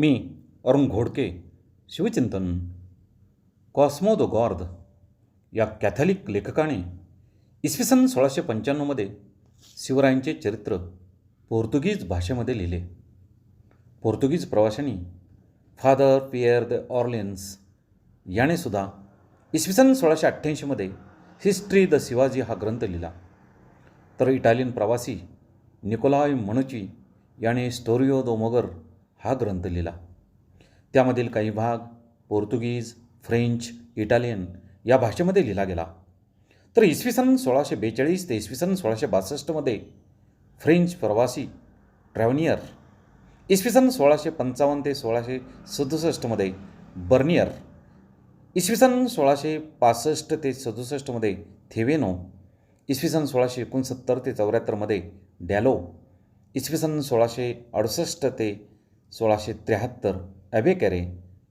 Me Arun Ghodke शिवचिंतन Cosmo the गॉर्द या Catholic लेखकाने इसवी सन सोळाशे पंच्याण्णवमध्ये शिवरायांचे चरित्र पोर्तुगीज भाषेमध्ये लिहिले. पोर्तुगीज प्रवाशांनी फादर पियर द ऑर्लिन्स याने सुद्धा इसवी सन सोळाशे अठ्ठ्याऐंशीमध्ये हिस्ट्री द शिवाजी हा ग्रंथ लिहिला. तर इटालियन प्रवासी निकोलाय मनुची याने स्टोरिओ दो मोगर हा ग्रंथ लिहिला. त्यामधील काही भाग पोर्तुगीज फ्रेंच इटालियन या भाषेमध्ये लिहिला गेला. तर इसवी सन सोळाशे बेचाळीस ते इसवी सन सोळाशे बासष्टमध्ये फ्रेंच प्रवासी ट्रॅव्हनियर इसवी सन सोळाशे पंचावन्न ते सोळाशे सदुसष्टमध्ये बर्नियर इसवी सन सोळाशे पासष्ट ते सदुसष्टमध्ये थेवेनो इसवी सन सोळाशे एकोणसत्तर ते चौऱ्याहत्तरमध्ये डॅलो इसवी सन सोळाशे अडुसष्ट ते सोळाशे त्र्याहत्तर. ॲबेकॅरे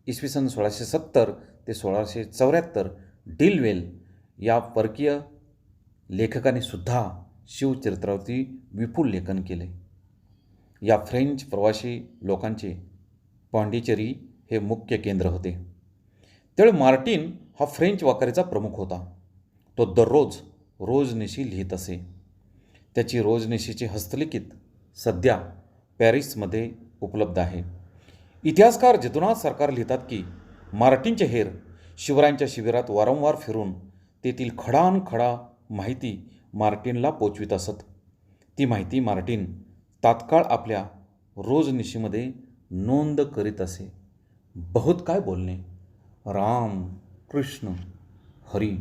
इसवी सन सोळाशे सत्तर ते सोळाशे चौऱ्याहत्तर डिलवेल या परकीय लेखकाने सुद्धा शिवचरित्रावरती विपुल लेखन केले. या फ्रेंच प्रवासी लोकांचे पाँडिचेरी हे मुख्य केंद्र होते. त्यावेळी मार्टिन हा फ्रेंच वाकरीचा प्रमुख होता. तो दररोज रोजनिशी लिहित असे. त्याची रोजनिशीची हस्तलिखित सध्या पॅरिसमध्ये उपलब्ध आहे. इतिहासकार जितुनाथ सरकार लिहितात की मार्टिनचे हेर शिवरायांच्या शिबिरात वारंवार फिरून तेथील खडानखडा माहिती मार्टिनला पोचवित असत. ती माहिती मार्टिन तात्काळ आपल्या रोजनिशीमध्ये नोंद करीत असे. बहुत काय बोलणे? राम कृष्ण हरी.